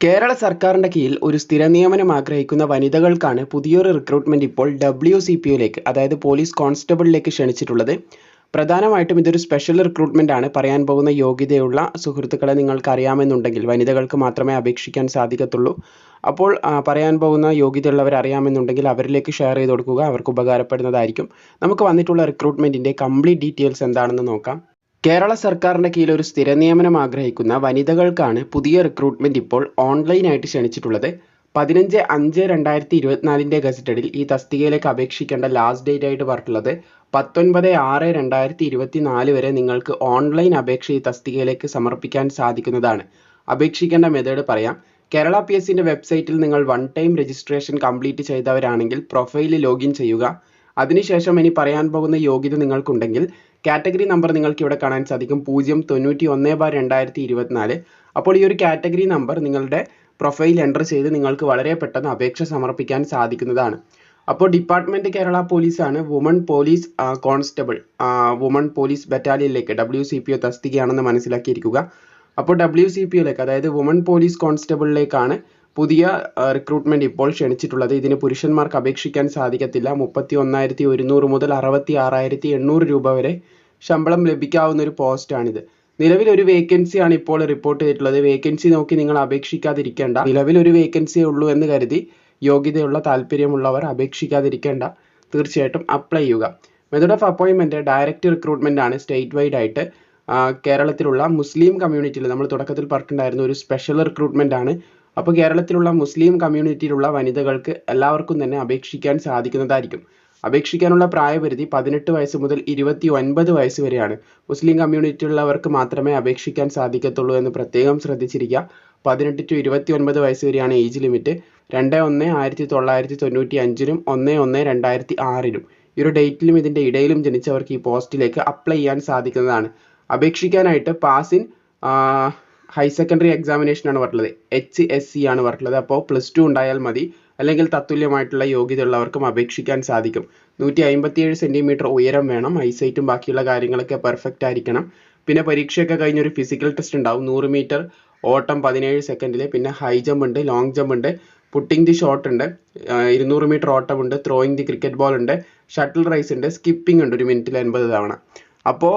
കേരള സർക്കാരിന്റെ കീഴിൽ ഒരു സ്ഥിര നിയമനം ആഗ്രഹിക്കുന്ന വനിതകൾക്കാണ് പുതിയൊരു റിക്രൂട്ട്മെന്റ് ഇപ്പോൾ ഡബ്ല്യു സി പി ഒയിലേക്ക് അതായത് പോലീസ് കോൺസ്റ്റബിളിലേക്ക് ക്ഷണിച്ചിട്ടുള്ളത്. പ്രധാനമായിട്ടും ഇതൊരു സ്പെഷ്യൽ റിക്രൂട്ട്മെന്റ് ആണ്. പറയാൻ പോകുന്ന യോഗ്യതയുള്ള സുഹൃത്തുക്കളെ നിങ്ങൾക്ക് അറിയാമെന്നുണ്ടെങ്കിൽ വനിതകൾക്ക് മാത്രമേ അപേക്ഷിക്കാൻ സാധിക്കത്തുള്ളൂ. അപ്പോൾ പറയാൻ പോകുന്ന യോഗ്യതയുള്ളവർ അറിയാമെന്നുണ്ടെങ്കിൽ അവരിലേക്ക് ഷെയർ ചെയ്ത് കൊടുക്കുക. അവർക്ക് ഉപകാരപ്പെടുന്നതായിരിക്കും. നമുക്ക് വന്നിട്ടുള്ള റിക്രൂട്ട്മെന്റിന്റെ കംപ്ലീറ്റ് ഡീറ്റെയിൽസ് എന്താണെന്ന് നോക്കാം. കേരള സർക്കാരിന്റെ കീഴിൽ ഒരു സ്ഥിര നിയമനം ആഗ്രഹിക്കുന്ന വനിതകൾക്കാണ് പുതിയ റിക്രൂട്ട്മെന്റ് ഇപ്പോൾ ഓൺലൈനായിട്ട് ക്ഷണിച്ചിട്ടുള്ളത്. പതിനഞ്ച് അഞ്ച് രണ്ടായിരത്തി ഇരുപത്തിനാലിന്റെ ഗസറ്റഡിൽ ഈ തസ്തികയിലേക്ക് അപേക്ഷിക്കേണ്ട ലാസ്റ്റ് ഡേറ്റ് ആയിട്ട് പറഞ്ഞിട്ടുള്ളത് പത്തൊൻപത് ആറ് രണ്ടായിരത്തി ഇരുപത്തിനാല് വരെ നിങ്ങൾക്ക് ഓൺലൈൻ അപേക്ഷ ഈ തസ്തികയിലേക്ക് സമർപ്പിക്കാൻ സാധിക്കുന്നതാണ്. അപേക്ഷിക്കേണ്ട മെത്തേഡ് പറയാം. കേരള പി എസ് സിന്റെ വെബ്സൈറ്റിൽ നിങ്ങൾ വൺ ടൈം രജിസ്ട്രേഷൻ കംപ്ലീറ്റ് ചെയ്തവരാണെങ്കിൽ പ്രൊഫൈലിൽ ലോഗിൻ ചെയ്യുക. അതിനുശേഷം ഇനി പറയാൻ പോകുന്ന യോഗ്യത നിങ്ങൾക്കുണ്ടെങ്കിൽ കാറ്റഗറി നമ്പർ നിങ്ങൾക്ക് ഇവിടെ കാണാൻ സാധിക്കും. പൂജ്യം തൊണ്ണൂറ്റി ഒന്ന് ബാർ രണ്ടായിരത്തി ഇരുപത്തിനാല് അപ്പോൾ ഈ ഒരു കാറ്റഗറി നമ്പർ നിങ്ങളുടെ പ്രൊഫൈൽ എന്റർ ചെയ്ത് നിങ്ങൾക്ക് വളരെ പെട്ടെന്ന് അപേക്ഷ സമർപ്പിക്കാൻ സാധിക്കുന്നതാണ്. അപ്പോൾ ഡിപ്പാർട്ട്മെന്റ് കേരള പോലീസാണ് woman police constable woman police ബറ്റാലിയനിലേക്ക് W C P O തസ്തികയാണെന്ന് മനസ്സിലാക്കിയിരിക്കുക. അപ്പോൾ ഡബ്ല്യു സി പി ഒയിലേക്ക് അതായത് വുമൺ പോലീസ് കോൺസ്റ്റബിളിലേക്കാണ് പുതിയ റിക്രൂട്ട്മെന്റ് ഇപ്പോൾ ക്ഷണിച്ചിട്ടുള്ളത്. ഇതിന് പുരുഷന്മാർക്ക് അപേക്ഷിക്കാൻ സാധിക്കത്തില്ല. മുപ്പത്തി ഒന്നായിരത്തി ഒരുന്നൂറ് മുതൽ അറുപത്തി ആറായിരത്തി എണ്ണൂറ് രൂപ വരെ ശമ്പളം ലഭിക്കാവുന്ന ഒരു പോസ്റ്റാണിത് നിലവിൽ ഒരു വേക്കൻസിയാണ് ഇപ്പോൾ റിപ്പോർട്ട് ചെയ്തിട്ടുള്ളത്. വേക്കൻസി നോക്കി നിങ്ങൾ അപേക്ഷിക്കാതിരിക്കേണ്ട. നിലവിൽ ഒരു വേക്കൻസിയേ ഉള്ളൂ എന്ന് കരുതി യോഗ്യതയുള്ള താല്പര്യമുള്ളവർ അപേക്ഷിക്കാതിരിക്കേണ്ട. തീർച്ചയായിട്ടും അപ്ലൈ ചെയ്യുക. മെത്തേഡ് ഓഫ് അപ്പോയിൻമെന്റ് ഡയറക്റ്റ് റിക്രൂട്ട്മെന്റ് ആണ് സ്റ്റേറ്റ് വൈഡ് ആയിട്ട് കേരളത്തിലുള്ള മുസ്ലിം കമ്മ്യൂണിറ്റിയിൽ നമ്മൾ തുടക്കത്തിൽ പറഞ്ഞിട്ടുണ്ടായിരുന്ന ഒരു സ്പെഷ്യൽ റിക്രൂട്ട്മെന്റ് ആണ് അപ്പോൾ കേരളത്തിലുള്ള മുസ്ലിം കമ്മ്യൂണിറ്റിയിലുള്ള വനിതകൾക്ക് എല്ലാവർക്കും തന്നെ അപേക്ഷിക്കാൻ സാധിക്കുന്നതായിരിക്കും. അപേക്ഷിക്കാനുള്ള പ്രായപരിധി പതിനെട്ട് വയസ്സ് മുതൽ ഇരുപത്തി ഒൻപത് വയസ്സ് വരെയാണ്. മുസ്ലിം കമ്മ്യൂണിറ്റിയിലുള്ളവർക്ക് മാത്രമേ അപേക്ഷിക്കാൻ സാധിക്കത്തുള്ളൂ എന്ന് പ്രത്യേകം ശ്രദ്ധിച്ചിരിക്കുക. പതിനെട്ട് ടു ഇരുപത്തി ഒൻപത് വയസ്സ് വരെയാണ് ഏജ് ലിമിറ്റ്. രണ്ട് ഒന്ന് ആയിരത്തി തൊള്ളായിരത്തി തൊണ്ണൂറ്റി അഞ്ചിനും ഒന്ന് ഒന്ന് രണ്ടായിരത്തി ആറിനും ഈ ഒരു ഡേറ്റിലും ഇതിന്റെ ഇടയിലും ജനിച്ചവർക്ക് ഈ പോസ്റ്റിലേക്ക് അപ്ലൈ ചെയ്യാൻ സാധിക്കുന്നതാണ്. അപേക്ഷിക്കാനായിട്ട് pass in higher secondary examination ആണ് പറഞ്ഞിട്ടുള്ളത്. എച്ച് എസ് സി ആണ് പറഞ്ഞിട്ടുള്ളത്. അപ്പോൾ പ്ലസ് ടു ഉണ്ടായാൽ മതി. അല്ലെങ്കിൽ തത്തുല്യമായിട്ടുള്ള യോഗ്യത ഉള്ളവർക്കും അപേക്ഷിക്കാൻ സാധിക്കും. നൂറ്റി അമ്പത്തിയേഴ് സെന്റിമീറ്റർ ഉയരം വേണം. ഐസൈറ്റും ബാക്കിയുള്ള കാര്യങ്ങളൊക്കെ പെർഫെക്റ്റ് ആയിരിക്കണം. പിന്നെ പരീക്ഷയൊക്കെ കഴിഞ്ഞ് ഒരു ഫിസിക്കൽ ടെസ്റ്റ് ഉണ്ടാവും. നൂറ് മീറ്റർ ഓട്ടം പതിനേഴ് സെക്കൻഡിൽ പിന്നെ ഹൈ ജമ്പ് ഉണ്ട് ലോങ് ജമ്പ് ഉണ്ട് പുട്ടിംഗ് ദി ഷോട്ട് ഉണ്ട് ഇരുന്നൂറ് മീറ്റർ ഓട്ടമുണ്ട് ത്രോയിങ് ദി ക്രിക്കറ്റ് ബോൾ ഉണ്ട് ഷട്ടിൽ റൈസ് ഉണ്ട് സ്കിപ്പിംഗ് ഉണ്ട് ഒരു മിനിറ്റിൽ എൺപത് തവണ. അപ്പോൾ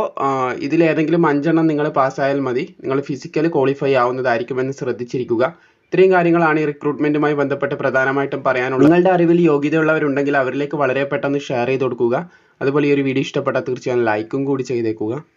ഇതിലേതെങ്കിലും അഞ്ചെണ്ണം നിങ്ങൾ പാസ്സായാൽ മതി. നിങ്ങൾ ഫിസിക്കൽ ക്വാളിഫൈ ആവുന്നതായിരിക്കുമെന്ന് ശ്രദ്ധിച്ചിരിക്കുക. ഇത്രയും കാര്യങ്ങളാണ് ഈ റിക്രൂട്ട്മെന്റുമായി ബന്ധപ്പെട്ട് പ്രധാനമായിട്ടും പറയാനുള്ളത്. നിങ്ങളുടെ അറിവിൽ യോഗ്യതയുള്ളവരുണ്ടെങ്കിൽ അവരിലേക്ക് വളരെ പെട്ടെന്ന് ഷെയർ ചെയ്ത് കൊടുക്കുക. അതുപോലെ ഈ ഒരു വീഡിയോ ഇഷ്ടപ്പെട്ടാൽ തീർച്ചയായും ലൈക്കും കൂടി ചെയ്തേക്കുക.